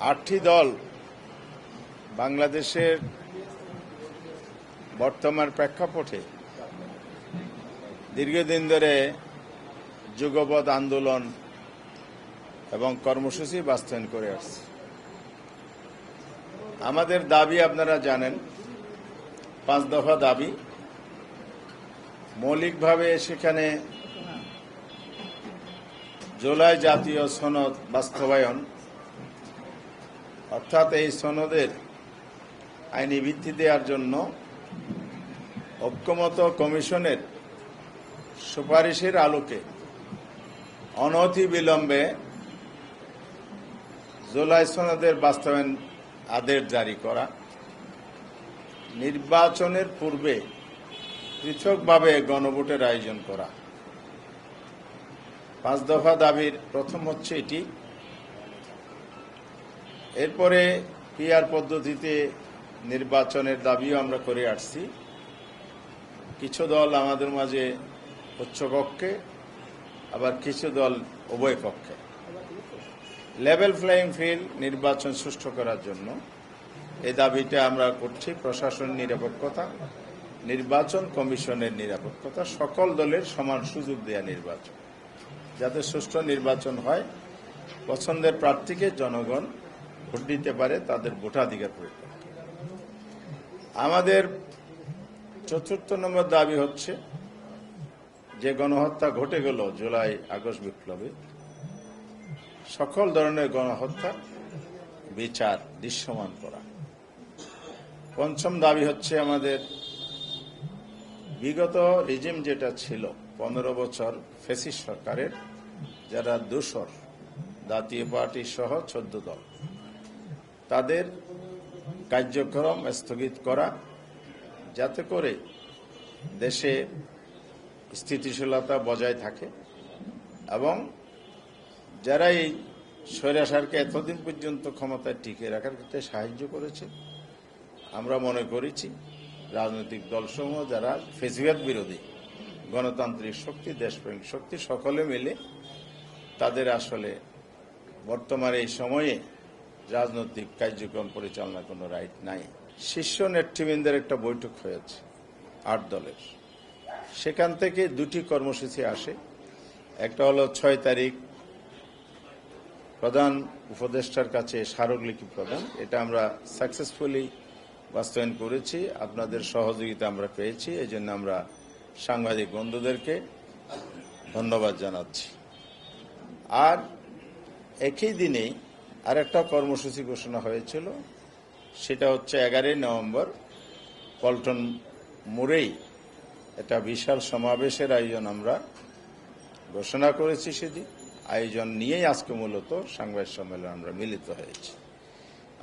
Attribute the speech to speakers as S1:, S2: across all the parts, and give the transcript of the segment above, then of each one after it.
S1: আটটি দল বাংলাদেশের বর্তমান প্রেক্ষাপটে দীর্ঘদিন ধরে যুগপৎ আন্দোলন এবং কর্মসূচি বাস্তবায়ন করে আসছে। আমাদের দাবি আপনারা জানেন, পাঁচ দফা দাবি। মৌলিকভাবে সেখানে জুলাই জাতীয় সনদ বাস্তবায়ন অর্থাৎ এই সনদের আইনি ভিত্তি দেওয়ার জন্য ঐক্যমত কমিশনের সুপারিশের আলোকে অনতি বিলম্বে জুলাই সনদের বাস্তবায়ন আদেশ জারি করা, নির্বাচনের পূর্বে পৃথকভাবে গণভোটের আয়োজন করা। পাঁচ দফা দাবির প্রথম হচ্ছে এটি। এরপরে পিআর পদ্ধতিতে নির্বাচনের দাবিও আমরা করে আসছি। কিছু দল আমাদের মাঝে উচ্চকক্ষে, আবার কিছু দল উভয় পক্ষে। লেভেল ফ্লাইং ফিল্ড নির্বাচন সুষ্ঠু করার জন্য। এই দাবিটা আমরা করছি প্রশাসন নিরপেক্ষতা, নির্বাচন কমিশনের নিরাপত্তা সকল দলের সমান সুযোগ দেয়া নির্বাচন। যাতে সুষ্ঠু নির্বাচন হয়, পছন্দের প্রার্থীকে জনগণ ভোট দিতে পারে, তাদের ভোটাধিকার প্রয়োগ আমাদের চতুর্থ নম্বর দাবি হচ্ছে যে গণহত্যা ঘটে গেল জুলাই, আগস্ট বিপ্লবে। সকল ধরনের গণহত্যা বিচার দৃশ্যমান করা। পঞ্চম দাবি হচ্ছে আমাদের বিগত রিজিম যেটা ছিল, পনেরো বছর ফেসিস সরকারের, যারা দোসর, জাতীয় পার্টি সহ চোদ্দ দল। তাদের কার্যক্রম স্থগিত করা, যাতে করে দেশে স্থিতিশীলতা বজায় থাকে এবং যারা এই স্বৈরাচারকে এতদিন পর্যন্ত ক্ষমতায় টিকে রাখার ক্ষেত্রে সাহায্য করেছে, আমরা মনে করেছি রাজনৈতিক দলসমূহ যারা ফেসিবাদ বিরোধী, গণতান্ত্রিক শক্তি, দেশপ্রেমিক শক্তি, সকলে মিলে তাদের আসলে বর্তমান এই সময়ে রাজনৈতিক কার্যক্রম পরিচালনার কোনো রাইট নাই। শীর্ষ নেতৃবৃন্দের একটা বৈঠক হয়েছে, আট দলের। সেখান থেকে দুটি কর্মসূচি আসে। একটা হলো ছয় তারিখ প্রধান উপদেষ্টার কাছে স্মারকলিপি প্রদান। এটা আমরা সাকসেসফুলি বাস্তবায়ন করেছি। আপনাদের সহযোগিতা আমরা পেয়েছি। এই জন্য আমরা সাংবাদিক বন্ধুদেরকে ধন্যবাদ জানাচ্ছি। আর একই দিনেই আরেকটা কর্মসূচি ঘোষণা হয়েছিল, সেটা হচ্ছে এগারোই নভেম্বর পল্টন মোড়েই একটা বিশাল সমাবেশের আয়োজন আমরা ঘোষণা করেছি সেদিন। আয়োজন নিয়েই আজকে মূলত সাংবাদিক সম্মেলন আমরা মিলিত হয়েছি।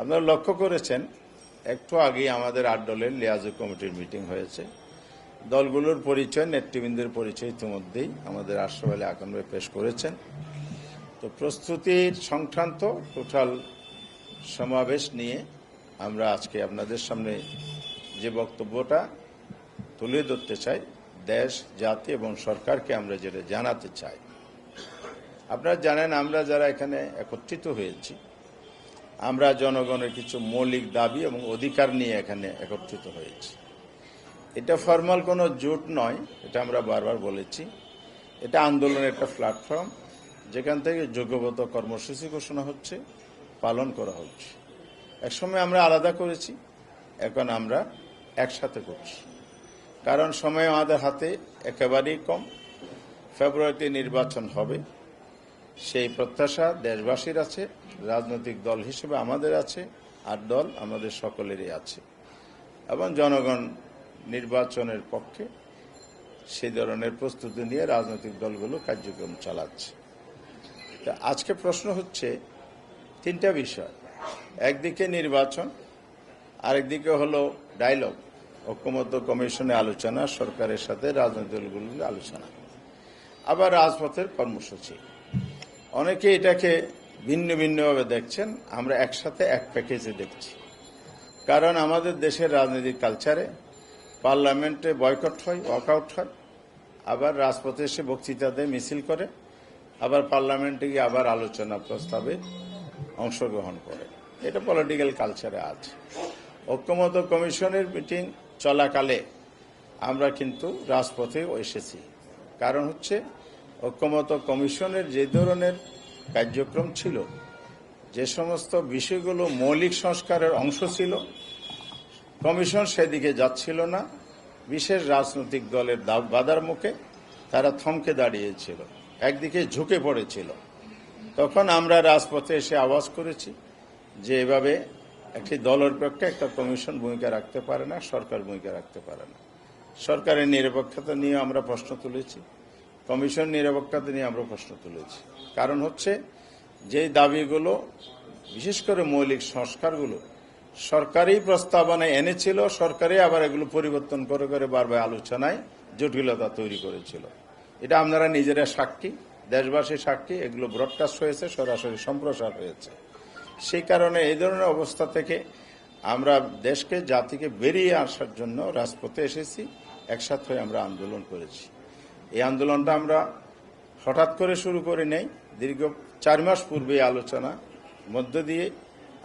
S1: আপনারা লক্ষ্য করেছেন, একটু আগেই আমাদের আট দলের লিয়াজু কমিটির মিটিং হয়েছে। দলগুলোর পরিচয়, নেতৃবৃন্দের পরিচয় ইতিমধ্যেই আমাদের আশরাফ আলী আকন পেশ করেছেন। তো প্রস্তুতির সংক্রান্ত টোটাল সমাবেশ নিয়ে আমরা আজকে আপনাদের সামনে যে বক্তব্যটা তুলে ধরতে চাই, দেশ, জাতি এবং সরকারকে আমরা যেটা জানাতে চাই। আপনারা জানেন, আমরা যারা এখানে একত্রিত হয়েছি, আমরা জনগণের কিছু মৌলিক দাবি এবং অধিকার নিয়ে এখানে একত্রিত হয়েছি। এটা ফর্মাল কোনো জোট নয়, এটা আমরা বারবার বলেছি। এটা আন্দোলনের একটা প্ল্যাটফর্ম। যেখান থেকে যোগ্যগত কর্মসূচি ঘোষণা হচ্ছে, পালন করা হচ্ছে। একসময় আমরা আলাদা করেছি, এখন আমরা একসাথে করছি। কারণ সময় আমাদের হাতে একেবারেই কম। ফেব্রুয়ারিতে নির্বাচন হবে, সেই প্রত্যাশা দেশবাসীর আছে, রাজনৈতিক দল হিসেবে আমাদের আছে, আর দল আমাদের সকলেরই আছে। এবং জনগণ নির্বাচনের পক্ষে সেই ধরনের প্রস্তুতি নিয়ে রাজনৈতিক দলগুলো কার্যক্রম চালাচ্ছে। আজকে প্রশ্ন হচ্ছে তিনটা বিষয়। একদিকে নির্বাচন, আরেকদিকে হলো ডায়লগ ঐক্যমত্য কমিশনে আলোচনা, সরকারের সাথে রাজনৈতিক দলগুলোর আলোচনা। আবার রাজপথের কর্মসূচি। অনেকে এটাকে ভিন্ন ভিন্নভাবে দেখছেন, আমরা একসাথে এক প্যাকেজে দেখছি। কারণ আমাদের দেশের রাজনৈতিক কালচারে পার্লামেন্টে বয়কট হয় ওয়াকআউট হয়, আবার রাজপথে এসে বক্তৃতা দেয় মিছিল করে আবার পার্লামেন্টে গিয়ে আবার আলোচনা প্রস্তাবে অংশগ্রহণ করে। এটা পলিটিক্যাল কালচারে আছে। ঐক্যমত কমিশনের মিটিং চলাকালে আমরা কিন্তু রাজপথে এসেছি। কারণ হচ্ছে ঐক্যমত কমিশনের যে ধরনের কার্যক্রম ছিল, যে সমস্ত বিষয়গুলো মৌলিক সংস্কারের অংশ ছিল, কমিশন সেদিকে যাচ্ছিল না। বিশেষ রাজনৈতিক দলের বাধার মুখে তারা থমকে দাঁড়িয়েছিল। একদিকে ঝুঁকে পড়েছিল। তখন আমরা রাজপথে এসে আওয়াজ করেছি যে এভাবে একটি দলের পক্ষে একটা কমিশন ভূমিকা রাখতে পারে না, সরকার ভূমিকা রাখতে পারে না। সরকারের নিরপেক্ষতা নিয়ে আমরা প্রশ্ন তুলেছি, কমিশন নিরপেক্ষতা নিয়ে আমরা প্রশ্ন তুলেছি। কারণ হচ্ছে যে দাবিগুলো, বিশেষ করে মৌলিক সংস্কারগুলো সরকারি প্রস্তাবনায় এনেছিল, সরকারই আবার এগুলো পরিবর্তন করে করে বারবার আলোচনায় জটিলতা তৈরি করেছিল। এটা আপনারা নিজেরা সাক্ষী দেশবাসী সাক্ষী, এগুলো ব্রডকাস্ট হয়েছে, সরাসরি সম্প্রসার হয়েছে। সেই কারণে এই ধরনের অবস্থা থেকে আমরা দেশকে, জাতিকে বেরিয়ে আসার জন্য রাজপথে এসেছি, একসাথে হয়ে আমরা আন্দোলন করেছি। এই আন্দোলনটা আমরা হঠাৎ করে শুরু করে নেই, দীর্ঘ চার মাস পূর্বে আলোচনা, মধ্য দিয়ে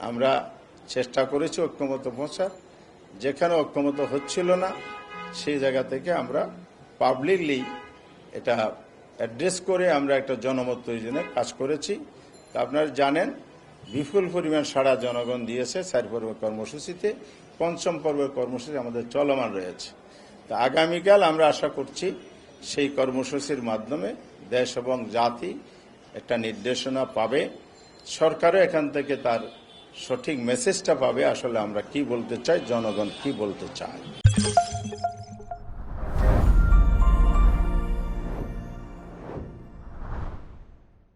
S1: আমরা চেষ্টা করেছি ঐক্যমত পৌঁছার যেখানে ঐক্যমত হচ্ছিল না, সেই জায়গা থেকে আমরা পাবলিকলি এটা অ্যাড্রেস করে আমরা একটা জনমত তৈরির কাজ করেছি। তা আপনারা জানেন, বিপুল পরিমাণ সারা জনগণ দিয়েছে চার পর্ব কর্মসূচিতে। পঞ্চম পর্বের কর্মসূচি আমাদের চলমান রয়েছে। তা আগামীকাল আমরা আশা করছি সেই কর্মসূচির মাধ্যমে দেশ এবং জাতি একটা নির্দেশনা পাবে। সরকারও এখান থেকে তার সঠিক মেসেজটা পাবে আসলে আমরা কি বলতে চাই, জনগণ কি বলতে চায়।